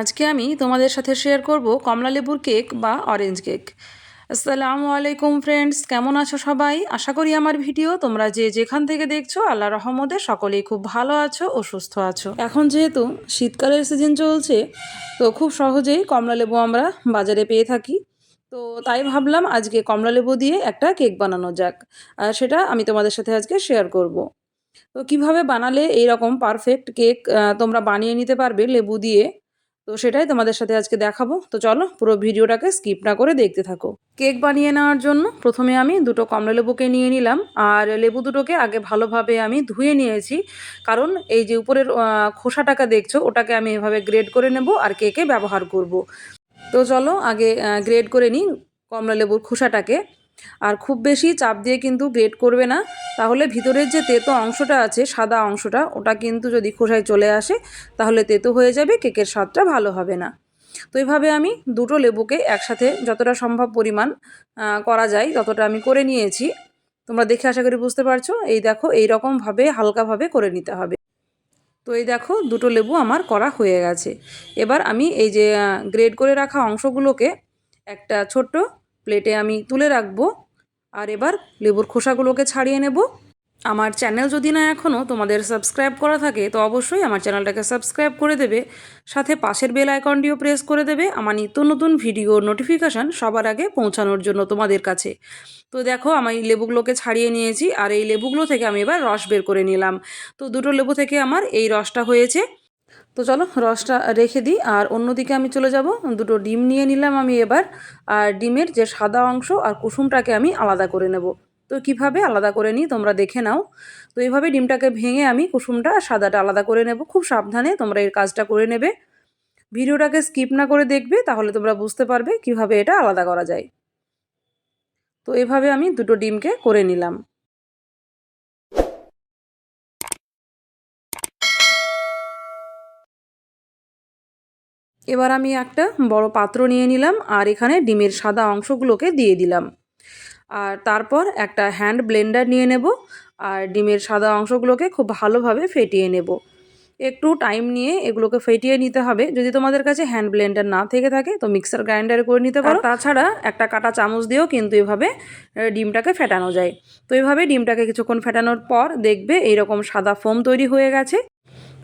আজকে আমি তোমাদের সাথে শেয়ার করব কমলা লেবুর কেক বা অরেঞ্জ কেক আসসালামু আলাইকুম ফ্রেন্ডস কেমন আছো সবাই? আশা করি আমার ভিডিও তোমরা যে যেখান থেকে দেখছ আল্লাহ রহমতে সকলেই খুব ভালো আছো ও সুস্থ আছো। এখন যেহেতু শীতকালের সিজন চলছে, তো খুব সহজেই কমলা লেবু আমরা বাজারে পেয়ে থাকি। তো তাই ভাবলাম আজকে কমলা লেবু দিয়ে একটা কেক বানানো যাক, আর সেটা আমি তোমাদের সাথে আজকে শেয়ার করব। তো কীভাবে বানালে এই রকম পারফেক্ট কেক তোমরা বানিয়ে নিতে পারবে লেবু দিয়ে? তো সেটাই তোমাদের সাথে আজকে দেখাবো। তো চলো পুরো ভিডিওটাকে স্কিপ না করে দেখতে থাকো। কেক বানিয়ে নেওয়ার জন্য প্রথমে আমি দুটো কমলা লেবুকে নিয়ে নিলাম আর লেবু দুটোকে আগে ভালোভাবে আমি ধুয়ে নিয়েছি। কারণ এই যে উপরের খোসাটাকে দেখছ, ওটাকে আমি এভাবে গ্রেড করে নেব আর কেকে ব্যবহার করব। তো চলো আগে গ্রেড করে নিই কমলা লেবুর খোসাটাকে। আর খুব বেশি চাপ দিয়ে কিন্তু গ্রেট করবে না। তাহলে ভিতরের যে তেতো অংশটা আছে, সাদা অংশটা, ওটা কিন্তু যদি খোসায় চলে আসে, তাহলে তেতো হয়ে যাবে, কেকের স্বাদটা ভালো হবে না। তো এইভাবে আমি দুটো লেবুকে একসাথে যতটা সম্ভব পরিমাণ করা যায়, ততটা আমি করে নিয়েছি। তোমরা দেখে আশা করি বুঝতে পারছ। এই দেখো এই রকমভাবে হালকাভাবে করে নিতে হবে। তো এই দেখো, দুটো লেবু আমার করা হয়ে গেছে। এবার আমি এই যে গ্রেড করে রাখা অংশগুলোকে একটা ছোট্ট প্লেটে আমি তুলে রাখব। আর এবার লেবুর খোসাগুলোকে ছাড়িয়ে নেব। আমার চ্যানেল যদি না এখনও তোমাদের সাবস্ক্রাইব করা থাকে, তো অবশ্যই আমার চ্যানেলটাকে সাবস্ক্রাইব করে দেবে। সাথে পাশের বেল আইকনটিও প্রেস করে দেবে। আমার নিত্য নতুন ভিডিওর নোটিফিকেশান সবার আগে পৌঁছানোর জন্য তোমাদের কাছে। তো দেখো, আমি লেবুগুলোকে ছাড়িয়ে নিয়েছি। আর এই লেবুগুলো থেকে আমি এবার রস বের করে নিলাম। তো দুটো লেবু থেকে আমার এই রসটা হয়েছে। তো চলো, রসটা রেখে দিই। আর অন্যদিকে আমি চলে যাব। দুটো ডিম নিয়ে নিলাম আমি এবার। আর ডিমের যে সাদা অংশ আর কুসুমটাকে আমি আলাদা করে নেব। তো কীভাবে আলাদা করে নিই তোমরা দেখে নাও। তো এইভাবে ডিমটাকে ভেঙে আমি কুসুমটা আর সাদাটা আলাদা করে নেব। খুব সাবধানে তোমরা এই কাজটা করে নেবে। ভিডিওটাকে স্কিপ না করে দেখবে, তাহলে তোমরা বুঝতে পারবে কীভাবে এটা আলাদা করা যায়। তো এভাবে আমি দুটো ডিমকে করে নিলাম। এবার আমি একটা বড় পাত্র নিয়ে নিলাম আর এখানে ডিমের সাদা অংশগুলোকে দিয়ে দিলাম। আর তারপর একটা হ্যান্ড ব্লেন্ডার নিয়ে নেব আর ডিমের সাদা অংশগুলোকে খুব ভালোভাবে ফেটিয়ে নেব। একটু টাইম নিয়ে এগুলোকে ফেটিয়ে নিতে হবে। যদি তোমাদের কাছে হ্যান্ড ব্লেন্ডার না থেকে থাকে, তো মিক্সার গ্রাইন্ডারে করে নিতে পারো। তাছাড়া একটা কাটা চামচ দিয়েও কিন্তু এভাবে ডিমটাকে ফেটানো যায়। তো এভাবে ডিমটাকে কিছুক্ষণ ফেটানোর পর দেখবে এইরকম সাদা ফোম তৈরি হয়ে গেছে।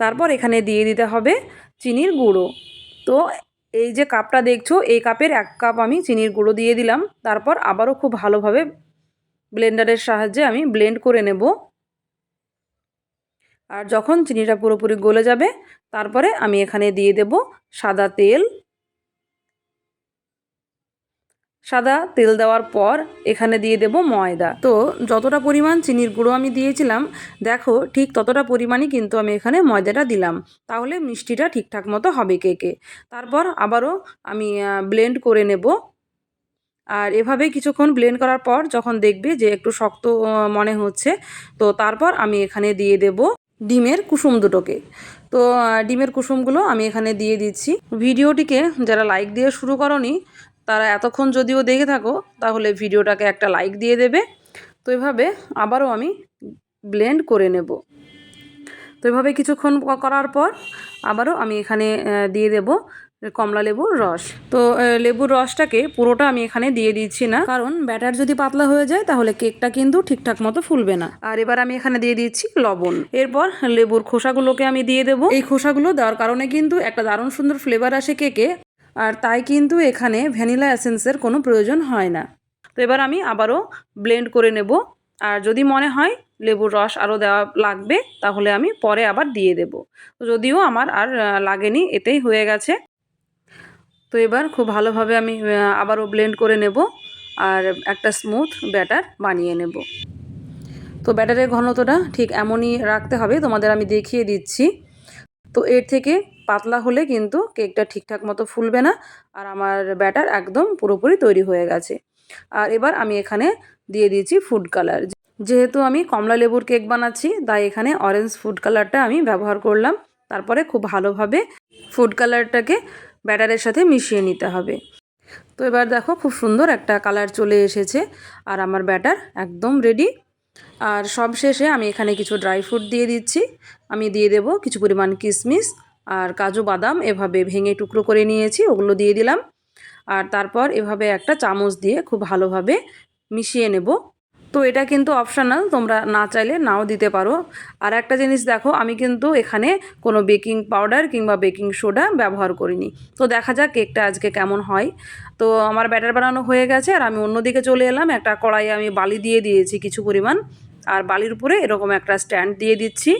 তারপর এখানে দিয়ে দিতে হবে চিনির গুঁড়ো। তো এই যে কাপটা দেখছ, এই কাপের এক কাপ আমি চিনির গুঁড়ো দিয়ে দিলাম। তারপর আবারও খুব ভালোভাবে ব্লেন্ডারের সাহায্যে আমি ব্লেন্ড করে নেব। আর যখন চিনিটা পুরোপুরি গলে যাবে, তারপরে আমি এখানে দিয়ে দেব সাদা তেল। সাদা তেল দেওয়ার পর এখানে দিয়ে দেব ময়দা। তো যতটা পরিমাণ চিনির গুঁড়ো আমি দিয়েছিলাম, দেখো ঠিক ততটা পরিমাণই কিন্তু আমি এখানে ময়দাটা দিলাম। তাহলে মিষ্টিটা ঠিকঠাক মতো হবে কেকে। তারপর আবারও আমি ব্লেন্ড করে নেব। আর এভাবে কিছুক্ষণ ব্লেন্ড করার পর যখন দেখবে যে একটু শক্ত মনে হচ্ছে, তো তারপর আমি এখানে দিয়ে দেব ডিমের কুসুম দুটোকে। তো ডিমের কুসুমগুলো আমি এখানে দিয়ে দিচ্ছি। ভিডিওটিকে যারা লাইক দিয়ে শুরু করনি তারা এতক্ষণ যদিও দেখে থাকো, তাহলে ভিডিওটাকে একটা লাইক দিয়ে দেবে। তো এভাবে আবারও আমি ব্লেন্ড করে নেব। তো এভাবে কিছুক্ষণ করার পর আবারও আমি এখানে দিয়ে দেব কমলা লেবুর রস। তো লেবুর রসটাকে পুরোটা আমি এখানে দিয়ে দিচ্ছি না, কারণ ব্যাটার যদি পাতলা হয়ে যায়, তাহলে কেকটা কিন্তু ঠিকঠাক মতো ফুলবে না। আর এবার আমি এখানে দিয়ে দিচ্ছি লবণ। এরপর লেবুর খোসাগুলোকে আমি দিয়ে দেবো। এই খোসাগুলো দেওয়ার কারণে কিন্তু একটা দারুণ সুন্দর ফ্লেভার আসে কেকে। আর তাই কিন্তু এখানে ভ্যানিলা এসেন্সের কোনো প্রয়োজন হয় না। তো এবার আমি আবারও ব্লেন্ড করে নেব। আর যদি মনে হয় লেবুর রস আরও দেওয়া লাগবে, তাহলে আমি পরে আবার দিয়ে দেব। যদিও আমার আর লাগেনি, এতেই হয়ে গেছে। তো এবার খুব ভালোভাবে আমি আবারও ব্লেন্ড করে নেব আর একটা স্মুথ ব্যাটার বানিয়ে নেব। তো ব্যাটারের ঘনত্বটা ঠিক এমনই রাখতে হবে, তোমাদের আমি দেখিয়ে দিচ্ছি। তো এর থেকে পাতলা হলে কিন্তু কেকটা ঠিকঠাক মতো ফুলবে না আর আমার ব্যাটার একদম পুরোপুরি তৈরি হয়ে গেছে। আর এবার আমি এখানে দিয়ে দিয়েছি ফুড কালার যেহেতু আমি কমলা লেবুর কেক বানাচ্ছি, তাই এখানে অরেঞ্জ ফুড কালারটা আমি ব্যবহার করলাম। তারপরে খুব ভালোভাবে ফুড কালারটাকে ব্যাটারের সাথে মিশিয়ে নিতে হবে। তো এবার দেখো খুব সুন্দর একটা কালার চলে এসেছে আর আমার ব্যাটার একদম রেডি আর সব শেষে আমি এখানে কিছু ড্রাই ফ্রুট দিয়ে দিচ্ছি। আমি দিয়ে দেব কিছু পরিমাণ কিশমিশ আর কাজু বাদাম এভাবে ভেঙে টুকরো করে নিয়েছি, ওগুলো দিয়ে দিলাম। আর তারপর এভাবে একটা চামচ দিয়ে খুব ভালোভাবে মিশিয়ে নেব। তো এটা কিন্তু অপশানাল, তোমরা না চাইলে নাও দিতে পারো। আর একটা জিনিস দেখো, আমি কিন্তু এখানে কোনো বেকিং পাউডার কিংবা বেকিং সোডা ব্যবহার করিনি। তো দেখা যাক কেকটা আজকে কেমন হয়। তো আমার ব্যাটার বানানো হয়ে গেছে, আর আমি অন্যদিকে চলে এলাম। একটা কড়াইয়ে আমি বালি দিয়ে দিয়েছি কিছু পরিমাণ। আর বালির উপরে এরকম একটা স্ট্যান্ড দিয়ে দিচ্ছি।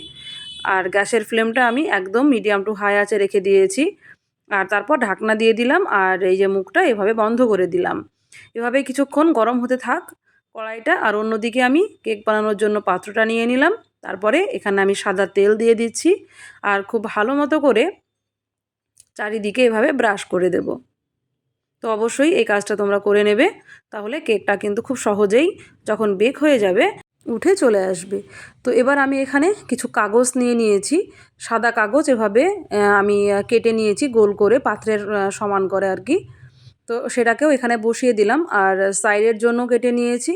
আর গ্যাসের ফ্লেমটা আমি একদম মিডিয়াম টু হাই আছে রেখে দিয়েছি। আর তারপর ঢাকনা দিয়ে দিলাম আর এই যে মুখটা এভাবে বন্ধ করে দিলাম। এভাবে কিছুক্ষণ গরম হতে থাক, কড়াইটা আর অন্যদিকে আমি কেক বানানোর জন্য পাত্রটা নিয়ে নিলাম। তারপরে এখানে আমি সাদা তেল দিয়ে দিচ্ছি আর খুব ভালো মতো করে চারিদিকে এভাবে ব্রাশ করে দেব। তো অবশ্যই এই কাজটা তোমরা করে নেবে, তাহলে কেকটা কিন্তু খুব সহজেই যখন বেক হয়ে যাবে উঠে চলে আসবে। তো এবার আমি এখানে কিছু কাগজ নিয়ে নিয়েছি। সাদা কাগজ এভাবে আমি কেটে নিয়েছি গোল করে পাত্রের সমান করে আর কি। তো সেটাকেও এখানে বসিয়ে দিলাম আর সাইডের জন্য কেটে নিয়েছি।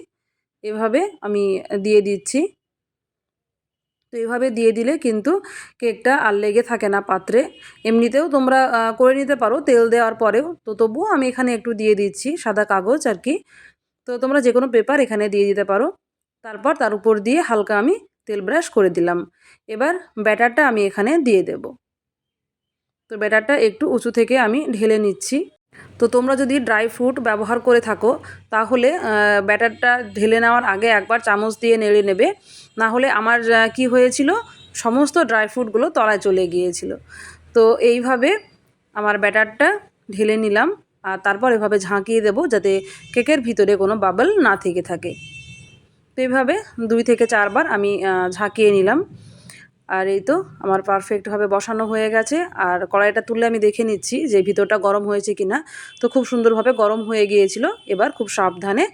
এভাবে আমি দিয়ে দিচ্ছি। তো এভাবে দিয়ে দিলে কিন্তু কেকটা আর লেগে থাকে না পাত্রে। এমনিতেও তোমরা করে নিতে পারো, তেল দেওয়ার পরেও। তো তবুও আমি এখানে একটু দিয়ে দিচ্ছি সাদা কাগজ আর কি। তো তোমরা যে কোনো পেপার এখানে দিয়ে দিতে পারো। তারপর তার উপর দিয়ে হালকা আমি তেল ব্রাশ করে দিলাম। এবার ব্যাটারটা আমি এখানে দিয়ে দেব। তো ব্যাটারটা একটু উঁচু থেকে আমি ঢেলে নিচ্ছি। তো তোমরা যদি ড্রাই ফ্রুট ব্যবহার করে থাকো, তাহলে ব্যাটারটা ঢেলে নেওয়ার আগে একবার চামচ দিয়ে নেড়ে নেবে। না হলে আমার কি হয়েছিল? সমস্ত ড্রাই ফ্রুটগুলো তলায় চলে গিয়েছিল। তো এইভাবে আমার ব্যাটারটা ঢেলে নিলাম। আর তারপর এভাবে ঝাঁকিয়ে দেবো যাতে কেকের ভিতরে কোনো বাবল না থেকে থাকে। তো এইভাবে দুই থেকে চারবার আমি ঝাঁকিয়ে নিলাম। আর এই তো আমার পারফেক্টভাবে বসানো হয়ে গেছে। আর কড়াইটা তুললে আমি দেখে নিচ্ছি যে ভিতরটা গরম হয়েছে কি না তো খুব সুন্দরভাবে গরম হয়ে গিয়েছিল। এবার খুব সাবধানে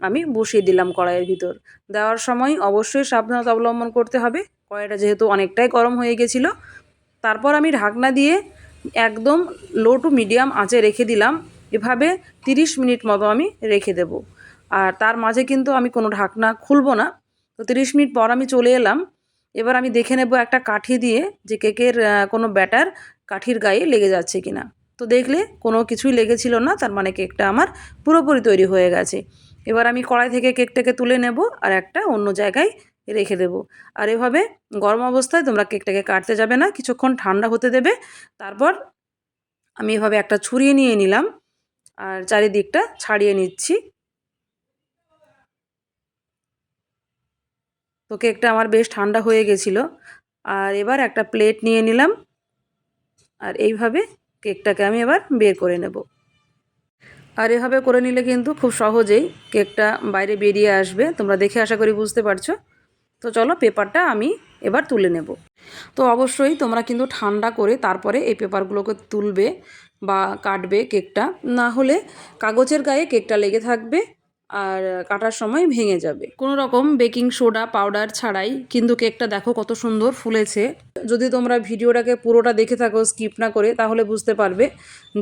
আমি বসিয়ে দিলাম কড়াইয়ের ভিতর। দেওয়ার সময় অবশ্যই সাবধানতা অবলম্বন করতে হবে। কড়াইটা যেহেতু অনেকটাই গরম হয়ে গেছিল। তারপর আমি ঢাকনা দিয়ে একদম লো টু মিডিয়াম আঁচে রেখে দিলাম। এভাবে 30 মিনিট মতো আমি রেখে দেব। আর তার মাঝে কিন্তু আমি কোনো ঢাকনা খুলবো না। তো 30 মিনিট পর আমি চলে এলাম। এবার আমি দেখে নেব একটা কাঠি দিয়ে যে কেকের কোনো ব্যাটার কাঠির গায়ে লেগে যাচ্ছে কি না তো দেখলে কোনো কিছুই লেগেছিল না, তার মানে কেকটা আমার পুরোপুরি তৈরি হয়ে গেছে। এবার আমি কড়াই থেকে কেকটাকে তুলে নেব আর একটা অন্য জায়গায় রেখে দেব। আর এভাবে গরম অবস্থায় তোমরা কেকটাকে কাটতে যাবে না, কিছুক্ষণ ঠান্ডা হতে দেবে। তারপর আমি এভাবে একটা ছুরিয়ে নিয়ে নিলাম। আর চারিদিকটা ছাড়িয়ে নিচ্ছি। তো কেকটা আমার বেশ ঠান্ডা হয়ে গেছিল। আর এবার একটা প্লেট নিয়ে নিলাম। আর এইভাবে কেকটাকে আমি এবার বের করে নেব। আর এভাবে করে নিলে কিন্তু খুব সহজেই কেকটা বাইরে বেরিয়ে আসবে। তোমরা দেখে আশা করি বুঝতে পারছ। তো চলো পেপারটা আমি এবার তুলে নেব। তো অবশ্যই তোমরা কিন্তু ঠান্ডা করে তারপরে এই পেপারগুলোকে তুলবে বা কাটবে কেকটা। না হলে কাগজের গায়ে কেকটা লেগে থাকবে। আর কাটার সময় ভেঙে যাবে। কোনো রকম বেকিং সোডা, পাউডার ছাড়াই, কিন্তু কেকটা দেখো কত সুন্দর ফুলেছে। যদি তোমরা ভিডিওটাকে পুরোটা দেখে থাকো, স্কিপ না করে, তাহলে বুঝতে পারবে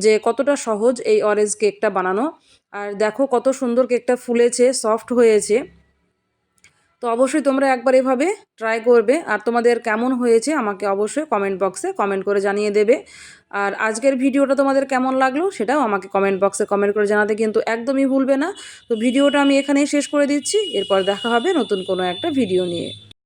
যে কতটা সহজ এই অরেঞ্জ কেকটা বানানো। আর দেখো কত সুন্দর কেকটা ফুলেছে, সফট হয়েছে। তো অবশ্যই তোমরা একবার এভাবে ট্রাই করবে আর তোমাদের কেমন হয়েছে আমাকে অবশ্যই কমেন্ট বক্সে কমেন্ট করে জানিয়ে দেবে। আর আজকের ভিডিওটা তোমাদের কেমন লাগল সেটাও আমাকে কমেন্ট বক্সে কমেন্ট করে জানাতে কিন্তু একদমই ভুলবে না। তো ভিডিওটা আমি এখানেই শেষ করে দিচ্ছি। এরপর দেখা হবে নতুন কোনো একটা ভিডিও নিয়ে।